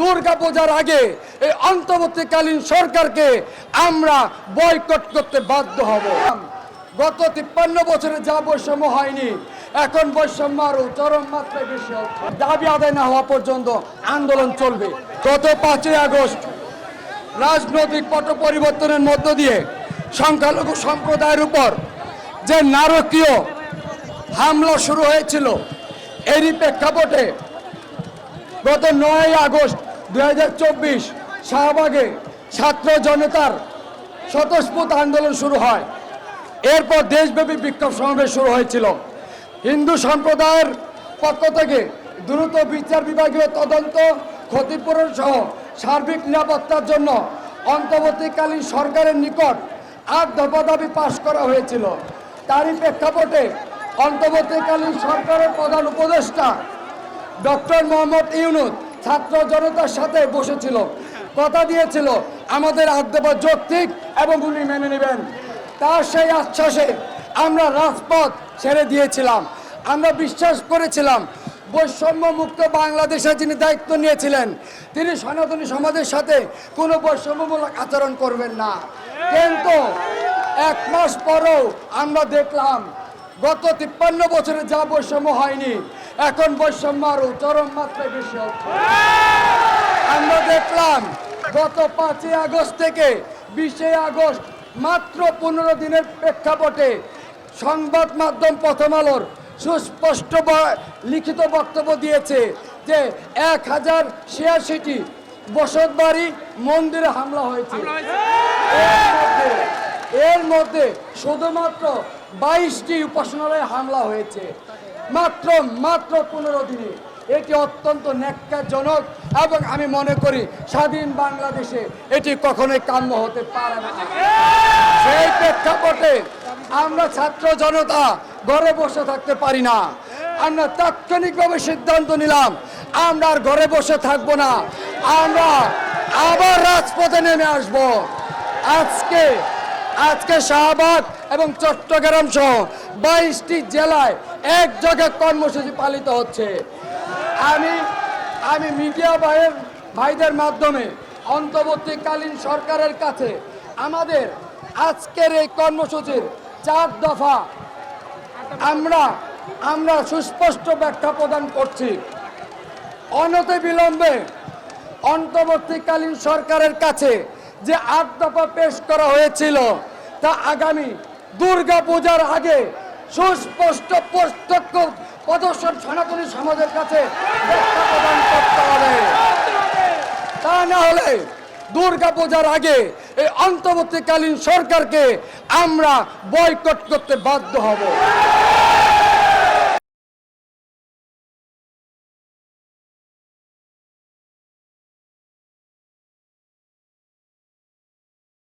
দুর্গা পূজার আগে এই অন্তর্বর্তীকালীন সরকারকে আমরা বয়কট করতে বাধ্য হব। গত তিপ্পান্ন বছরে যা বৈষম্য হয়নি, এখন বৈষম্য আরও চরম মাত্রায় বেশি দাবি আদায় না হওয়া পর্যন্ত আন্দোলন চলবে। গত পাঁচই আগস্ট রাজনৈতিক পট পরিবর্তনের মধ্য দিয়ে সংখ্যালঘু সম্প্রদায়ের উপর যে নারকীয় হামলা শুরু হয়েছিল, এরই প্রেক্ষাপটে গত নয় আগস্ট দুই হাজার চব্বিশ শাহবাগে ছাত্র জনতার স্বতঃস্ফূর্ত আন্দোলন শুরু হয়। এরপর দেশব্যাপী বিক্ষোভ সমাবেশ শুরু হয়েছিল। হিন্দু সম্প্রদায়ের পক্ষ থেকে দ্রুত বিচার বিভাগীয় তদন্ত, ক্ষতিপূরণ সহ সার্বিক নিরাপত্তার জন্য অন্তর্বর্তীকালীন সরকারের নিকট আট দফা দাবি পাশ করা হয়েছিল। তারই প্রেক্ষাপটে অন্তর্বর্তীকালীন সরকারের প্রধান উপদেষ্টা ডক্টর মোহাম্মদ ইউনুস ছাত্র জনতার সাথে বসেছিল, কথা দিয়েছিল, আমাদের আদ্যপা যৌক্তিক এবং উনি মেনে নেবেন। তার সেই আশ্বাসে আমরা রাজপথ ছেড়ে দিয়েছিলাম। আমরা বিশ্বাস করেছিলাম বৈষম্য মুক্ত বাংলাদেশে যিনি দায়িত্ব নিয়েছিলেন, তিনি সনাতনী সমাজের সাথে কোনো বৈষম্যমূলক আচরণ করবেন না। কিন্তু এক মাস পরেও আমরা দেখলাম, গত তিপ্পান্ন বছরে যা বৈষম্য হয়নি এখন বৈষম্য আরও চরম মাত্রায় বেশি হচ্ছে আমরা দেখলাম গত পাঁচই আগস্ট থেকে বিশে আগস্ট মাত্র পনেরো দিনের প্রেক্ষাপটে সংবাদ মাধ্যম প্রথম আলোর সুস্পষ্ট লিখিত বক্তব্য দিয়েছে যে এক হাজার ছিয়াশিটি বসত বাড়ি মন্দিরে হামলা হয়েছে। এর মধ্যে এর মধ্যে শুধুমাত্র বাইশটি উপাসনালয়ে হামলা হয়েছে। মাত্র মাত্র পনেরো দিনে। এটি অত্যন্ত ন্যাক্কারজনক এবং আমি মনে করি স্বাধীন বাংলাদেশে এটি কখনোই কাম্য হতে পারে না। সেই প্রেক্ষাপটে আমরা ছাত্র জনতা ঘরে বসে থাকতে পারি না। আমরা তাৎক্ষণিকভাবে সিদ্ধান্ত নিলাম, আমরা আর ঘরে বসে থাকব না। আমরা আবার রাজপথে নেমে আসব। আজকে আজকে শাহবাগ এবং চট্টগ্রাম সহ বাইশটি জেলায় এক জায়গায় কর্মসূচি পালিত হচ্ছে। আমি আমি মিডিয়া ভাইয়ের, ভাইদের মাধ্যমে অন্তর্বর্তীকালীন সরকারের কাছে আমাদের আজকের এই কর্মসূচির চার দফা আমরা আমরা সুস্পষ্ট ব্যাখ্যা প্রদান করছি। অনতি বিলম্বে অন্তর্বর্তীকালীন সরকারের কাছে যে আট দফা পেশ করা হয়েছিল তা আগামী দুর্গা পূজার আগে সুস্পষ্ট প্রত্যক্ষ প্রদর্শন সনাতনী সমাজের কাছে প্রদান করতে হবে। তা না হলে দুর্গা পূজার আগে এই অন্তর্বর্তীকালীন সরকারকে আমরা বয়কট করতে বাধ্য হব।